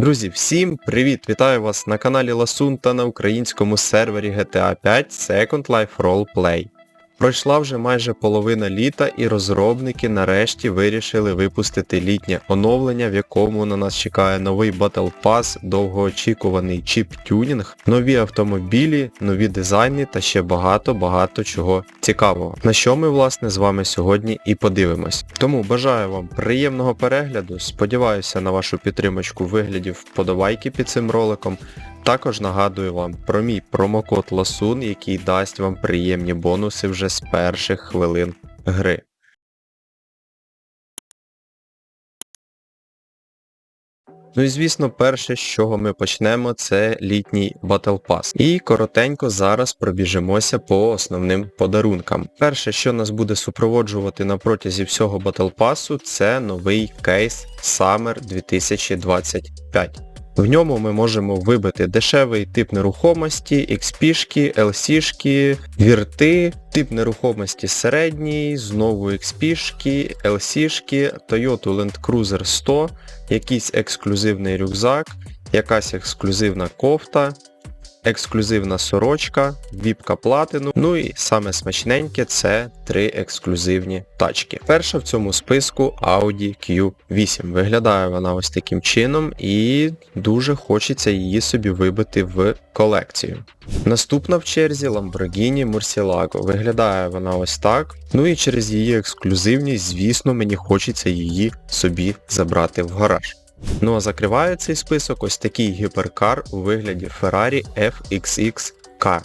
Друзі, всім привіт! Вітаю вас на каналі Ласун та на українському сервері GTA 5 Second Life Roleplay. Пройшла вже майже половина літа і розробники нарешті вирішили випустити літнє оновлення, в якому на нас чекає новий Battle Pass, довгоочікуваний чіп-тюнінг, нові автомобілі, нові дизайни та ще багато-багато чого цікавого. На що ми власне з вами сьогодні і подивимось. Тому бажаю вам приємного перегляду, сподіваюся на вашу підтримочку в вигляді вподобайки під цим роликом. Також нагадую вам про мій промокод LASUN, який дасть вам приємні бонуси вже з перших хвилин гри. Ну і звісно, перше, з чого ми почнемо, це літній Battle Pass. І коротенько зараз пробіжимося по основним подарункам. Перше, що нас буде супроводжувати на протязі всього Battle Pass, це новий кейс Summer 2025. В ньому ми можемо вибити дешевий тип нерухомості, XP-шки, LC-шки, вірти, тип нерухомості середній, знову XP-шки, LC-шки, Toyota Land Cruiser 100, якийсь ексклюзивний рюкзак, якась ексклюзивна кофта, ексклюзивна сорочка, віпка платину, ну і саме смачненьке це три ексклюзивні тачки. Перша в цьому списку Audi Q8. Виглядає вона ось таким чином і дуже хочеться її собі вибити в колекцію. Наступна в черзі Lamborghini Murcielago. Виглядає вона ось так. Ну і через її ексклюзивність, звісно, мені хочеться її собі забрати в гараж. Ну а закриває цей список ось такий гіперкар у вигляді Ferrari FXX K.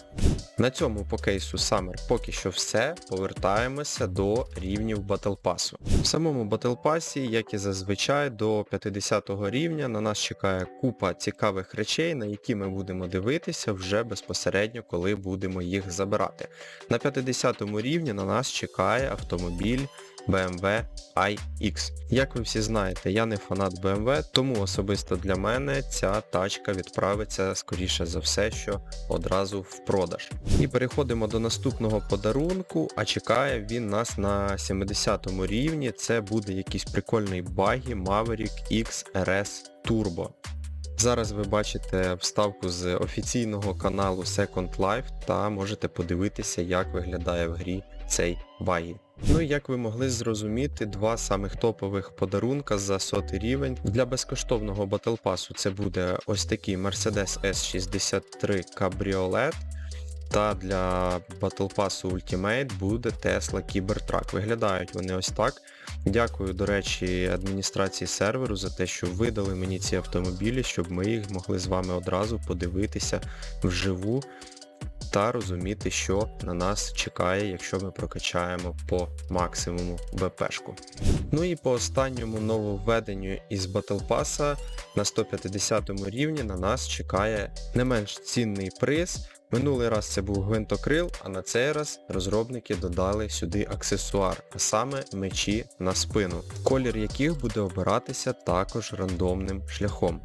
На цьому по кейсу Summer поки що все, повертаємося до рівнів Pass. В самому Pass, як і зазвичай, до 50 рівня на нас чекає купа цікавих речей, на які ми будемо дивитися вже безпосередньо, коли будемо їх забирати. На 50 рівні на нас чекає автомобіль BMW iX. Як ви всі знаєте, я не фанат BMW, тому особисто для мене ця тачка відправиться скоріше за все, що одразу в продаж. І переходимо до наступного подарунку, а чекає він нас на 70 рівні. Це буде якийсь прикольний багі Maverick X RS Turbo. Зараз ви бачите вставку з офіційного каналу Second Life та можете подивитися, як виглядає в грі цей багі. Ну і як ви могли зрозуміти, два самих топових подарунка за сотий рівень. Для безкоштовного Pass це буде ось такий Mercedes S63 Cabriolet. Та для Pass Ultimate буде Tesla Cybertruck. Виглядають вони ось так. Дякую, до речі, адміністрації серверу за те, що видали мені ці автомобілі, щоб ми їх могли з вами одразу подивитися вживу та розуміти, що на нас чекає, якщо ми прокачаємо по максимуму БПшку. Ну і по останньому нововведенню із Battle Pass на 150 рівні на нас чекає не менш цінний приз. Минулий раз це був гвинтокрил, а на цей раз розробники додали сюди аксесуар, а саме мечі на спину, колір яких буде обиратися також рандомним шляхом.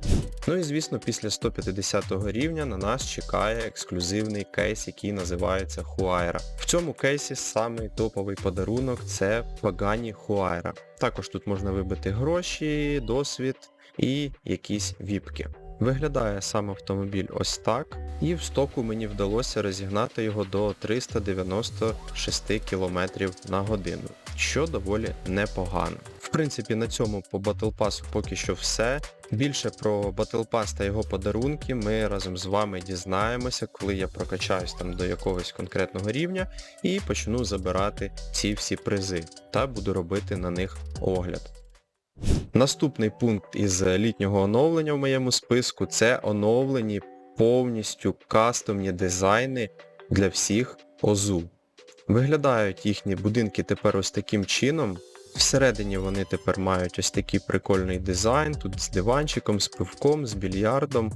Ну і звісно, після 150 рівня на нас чекає ексклюзивний кейс, який називається Хуайра. В цьому кейсі самий топовий подарунок це Пагані Хуайра. Також тут можна вибити гроші, досвід і якісь віпки. Виглядає сам автомобіль ось так, і в стоку мені вдалося розігнати його до 396 км на годину, що доволі непогано. В принципі, на цьому по Battle Pass поки що все. Більше про Battle Pass та його подарунки ми разом з вами дізнаємося, коли я прокачаюсь там до якогось конкретного рівня і почну забирати ці всі призи, та буду робити на них огляд. Наступний пункт із літнього оновлення в моєму списку це оновлені повністю кастомні дизайни для всіх ОЗУ. Виглядають їхні будинки тепер ось таким чином. Всередині вони тепер мають ось такий прикольний дизайн, тут з диванчиком, з пивком, з більярдом.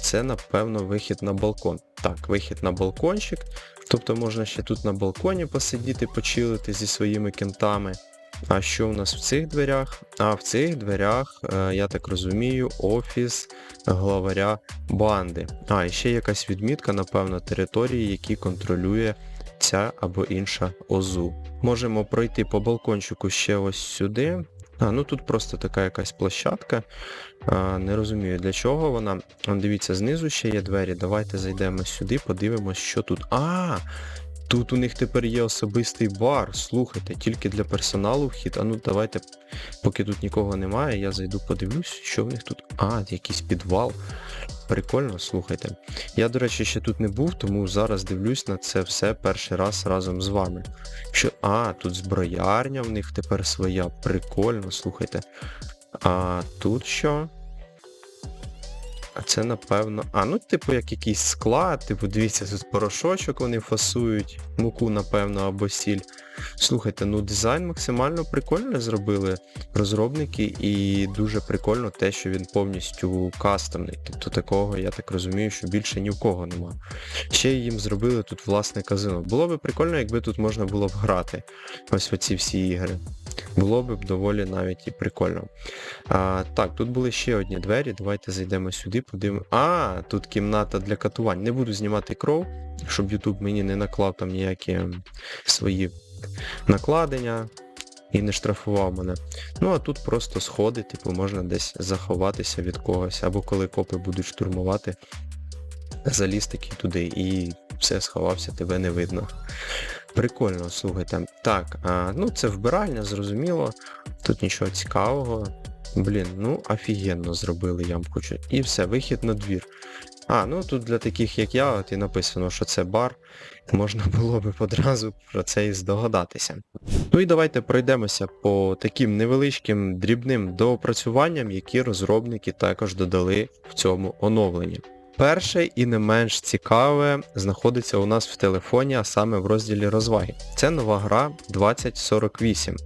Це, напевно, вихід на балкон. Так, вихід на балкончик. Тобто можна ще тут на балконі посидіти, почилити зі своїми кентами. А що у нас в цих дверях? А в цих дверях, е, я так розумію, офіс главаря банди. А, і ще якась відмітка, напевно, території, які контролює ця або інша ОЗУ. Можемо пройти по балкончику ще ось сюди. А, ну тут просто така якась площадка. А, не розумію, для чого вона. Дивіться, знизу ще є двері. Давайте зайдемо сюди, подивимось, що тут. А! Тут у них тепер є особистий бар. Слухайте, тільки для персоналу вхід. А ну давайте, поки тут нікого немає, я зайду подивлюсь, що в них тут. А, якийсь підвал. Прикольно, слухайте. Я, до речі, ще тут не був, тому зараз дивлюсь на це все перший раз разом з вами. Що... А, тут зброярня в них тепер своя. Прикольно, слухайте. А тут що? А це напевно. А, ну, типу, як якийсь склад, типу, дивіться, тут порошочок вони фасують, муку, напевно, або сіль. Слухайте, ну дизайн максимально прикольно зробили розробники, і дуже прикольно те, що він повністю кастомний. Тобто такого, я так розумію, що більше ні в кого нема. Ще їм зробили тут власне казино. Було би прикольно, якби тут можна було б грати. Ось оці всі ігри. Було б доволі навіть і прикольно. А, так, тут були ще одні двері. Давайте зайдемо сюди, подивимо. А, тут кімната для катувань. Не буду знімати кров, щоб YouTube мені не наклав там ніякі свої накладення і не штрафував мене. Ну а тут просто сходи, типу, можна десь заховатися від когось, або коли копи будуть штурмувати, заліз такий туди і все сховався, тебе не видно. Прикольно, слухайте. Так, а, ну це вбиральня, зрозуміло. Тут нічого цікавого. Блін, ну офігенно зробили, я вам хочу. І все, вихід на двір. А, ну тут для таких, як я, от і написано, що це бар. Можна було б одразу про це і здогадатися. Ну і давайте пройдемося по таким невеличким дрібним доопрацюванням, які розробники також додали в цьому оновленні. Перше і не менш цікаве знаходиться у нас в телефоні, а саме в розділі розваги. Це нова гра 2048.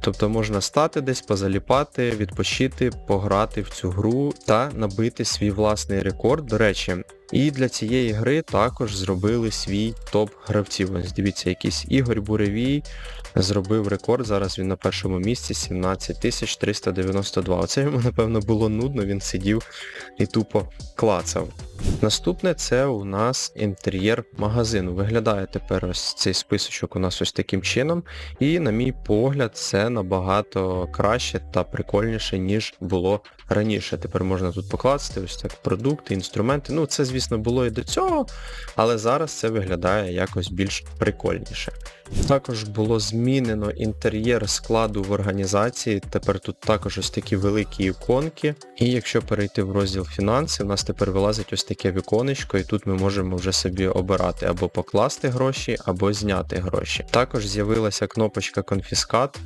Тобто можна стати десь, позаліпати, відпочити, пограти в цю гру та набити свій власний рекорд. До речі, і для цієї гри також зробили свій топ гравців. Ось дивіться, якийсь Ігор Буревій зробив рекорд, зараз він на першому місці 17392. Оце йому, напевно, було нудно, він сидів і тупо клацав. Наступне це у нас інтер'єр магазину. Виглядає тепер ось цей списочок у нас ось таким чином. І, на мій погляд, це набагато краще та прикольніше, ніж було раніше. Тепер можна тут покласти ось так продукти, інструменти. Ну, це, звісно, було і до цього, але зараз це виглядає якось більш прикольніше. Також було змінено інтер'єр складу в організації. Тепер тут також ось такі великі іконки. І якщо перейти в розділ фінанси, у нас тепер вилазить ось таке віконечко, і тут ми можемо вже собі обирати або покласти гроші, або зняти гроші. Також з'явилася кнопочка конфіскат.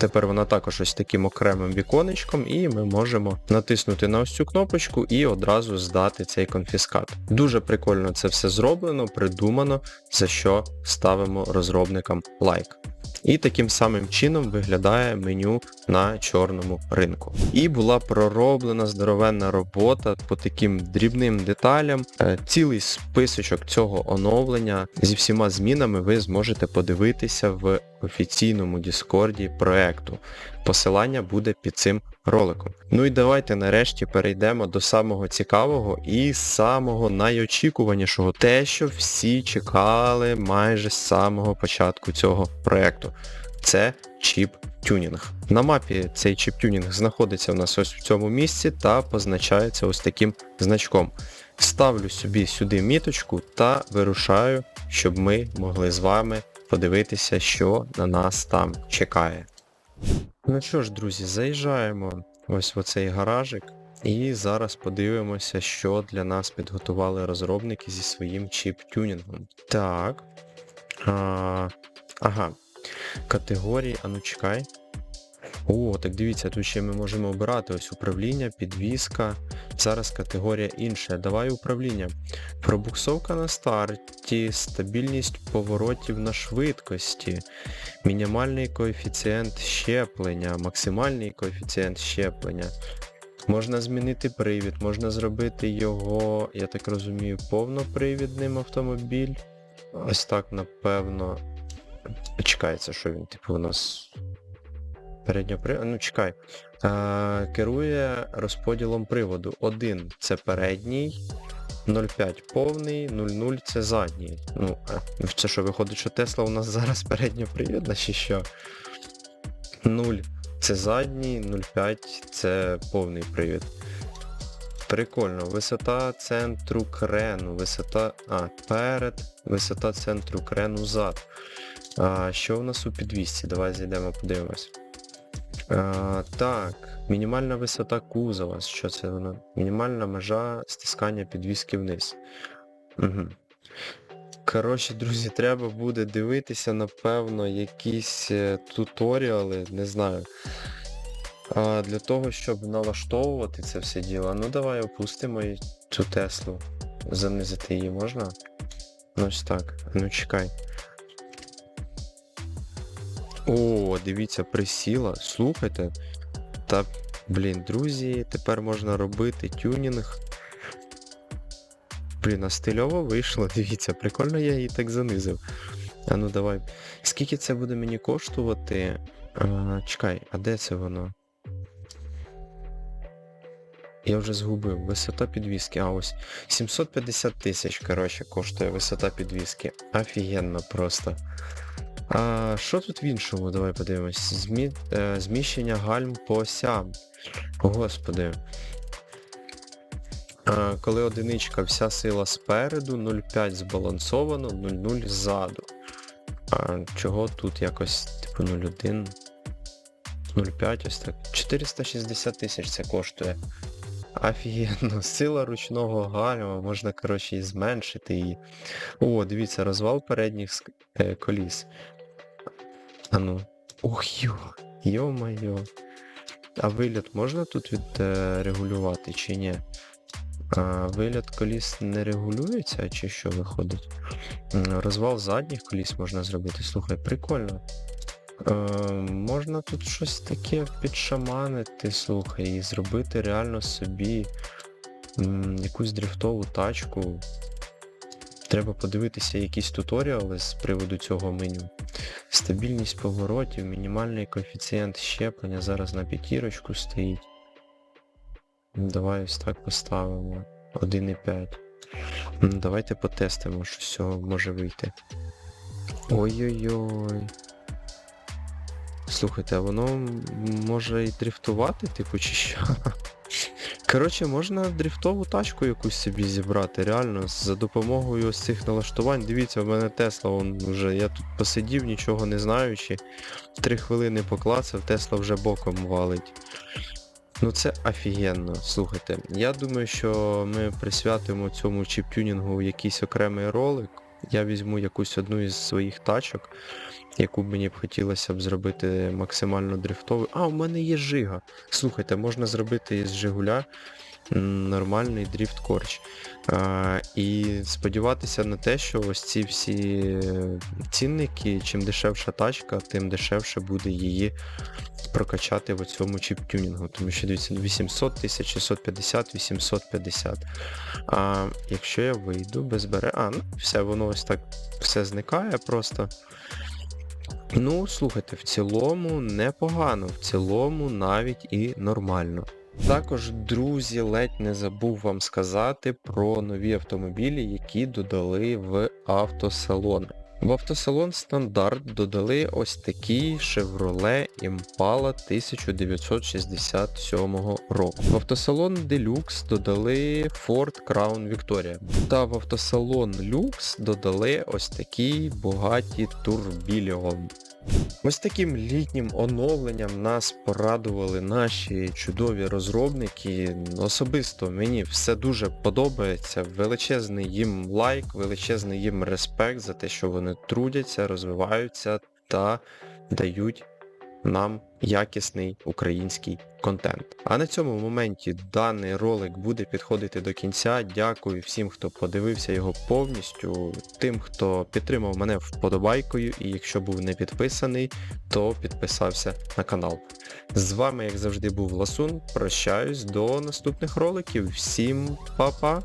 Тепер вона також ось таким окремим віконечком, і ми можемо натиснути на ось цю кнопочку і одразу здати цей конфіскат. Дуже прикольно це все зроблено, придумано, за що ставимо розробникам лайк. І таким самим чином виглядає меню на чорному ринку. І була пророблена здоровенна робота по таким дрібним деталям. Е, Цілий списочок цього оновлення зі всіма змінами ви зможете подивитися в офіційному Діскорді проекту. Посилання буде під цим роликом. Ну і давайте нарешті перейдемо до самого цікавого і самого найочікуванішого. Те, що всі чекали майже з самого початку цього проекту. Це чіп тюнінг. На мапі цей чіп тюнінг знаходиться у нас ось в цьому місці та позначається ось таким значком. Ставлю собі сюди міточку та вирушаю, щоб ми могли з вами подивитися, що на нас там чекає. Ну що ж, друзі, заїжджаємо ось в оцей гаражик. І зараз подивимося, що для нас підготували розробники зі своїм чіп-тюнінгом. Так. А, ага. Категорії, а ну чекай. О, так дивіться, тут ще ми можемо обирати ось управління, підвізка. Зараз категорія інша. Давай управління. Пробуксовка на старті, стабільність поворотів на швидкості, мінімальний коефіцієнт щеплення, максимальний коефіцієнт щеплення. Можна змінити привід, можна зробити його, я так розумію, повнопривідним автомобіль. Ось так, напевно. Чекається, що він, типу, у нас передньопривід. Ну, чекай. Е, керує розподілом приводу. 1 це передній, 0,5 повний, 0,0 це задній. Ну, це що, виходить, що Тесла у нас зараз передньопривідна чи що? 0 Це задній, 0,5 це повний привід. Прикольно. Висота центру крену, висота. А, перед, висота центру крену зад. А, що у нас у підвісці? Давай зайдемо, подивимось. А, так, мінімальна висота кузова. Що це воно? Мінімальна межа стискання підвіски вниз. Угу. Коротше, друзі, треба буде дивитися, напевно, якісь е, туторіали, не знаю. А, для того, щоб налаштовувати це все діло. Ну давай опустимо цю Теслу. Занизити її можна? Ну ось так. Ну чекай. О, дивіться, присіла. Слухайте. Та, блін, друзі, тепер можна робити тюнінг. Блін, а стильово вийшло, дивіться, прикольно я її так занизив. А ну давай. Скільки це буде мені коштувати? А, чекай, а де це воно? Я вже згубив. Висота підвіски. А ось 750 тисяч, коротше, коштує висота підвіски. Офігенно просто. А що тут в іншому? Давай подивимось. Змі... е, Зміщення гальм по осям. Господи. А, коли одиничка вся сила спереду, 0,5 збалансовано, 0,0 ззаду. А чого тут якось, типу 0,1, 0,5 ось так. 460 тисяч це коштує. Офігенно, сила ручного гальма, можна, коротше, і зменшити її. О, дивіться, розвал передніх е, коліс. А ну. Ох йо, йо-майо. А виліт можна тут відрегулювати чи ні? А, виліт коліс не регулюється, чи що виходить? Розвал задніх коліс можна зробити. Слухай, прикольно. Е, можна тут щось таке підшаманити, слухай, і зробити реально собі м, якусь дрифтову тачку. Треба подивитися якісь туторіали з приводу цього меню. Стабільність поворотів, мінімальний коефіцієнт щеплення зараз на п'ятірочку стоїть. Давай ось так поставимо. 1,5. Давайте потестимо, що з цього може вийти. Ой-ой-ой. Слухайте, а воно може і дрифтувати, типу, чи що? Коротше, можна дрифтову тачку якусь собі зібрати, реально, за допомогою ось цих налаштувань. Дивіться, в мене Тесла, он вже, я тут посидів, нічого не знаючи. Три хвилини поклацав, Тесла вже боком валить. Ну це офігенно. Слухайте, я думаю, що ми присвятимо цьому чіп-тюнінгу якийсь окремий ролик. Я візьму якусь одну із своїх тачок, яку мені б хотілося б зробити максимально дрифтовою. А, у мене є жига. Слухайте, можна зробити із Жигуля нормальний дріфт корч. І сподіватися на те, що ось ці всі цінники, чим дешевша тачка, тим дешевше буде її прокачати в цьому чіп-тюнінгу. Тому що дивіться, 800 тисяч, 650, 850. А якщо я вийду без бере... А, ну все, воно ось так все зникає просто. Ну, слухайте, в цілому непогано, в цілому навіть і нормально. Також, друзі, ледь не забув вам сказати про нові автомобілі, які додали в автосалони. В автосалон стандарт додали ось такий Chevrolet Impala 1967 року. В автосалон Deluxe додали Ford Crown Victoria. Та в автосалон Lux додали ось такий Bugatti Tourbillon. Ось таким літнім оновленням нас порадували наші чудові розробники. Особисто мені все дуже подобається. Величезний їм лайк, величезний їм респект за те, що вони трудяться, розвиваються та дають нам якісний український контент. А на цьому моменті даний ролик буде підходити до кінця. Дякую всім, хто подивився його повністю, тим, хто підтримав мене вподобайкою, і якщо був не підписаний, то підписався на канал. З вами, як завжди, був Ласун. Прощаюсь до наступних роликів. Всім па-па!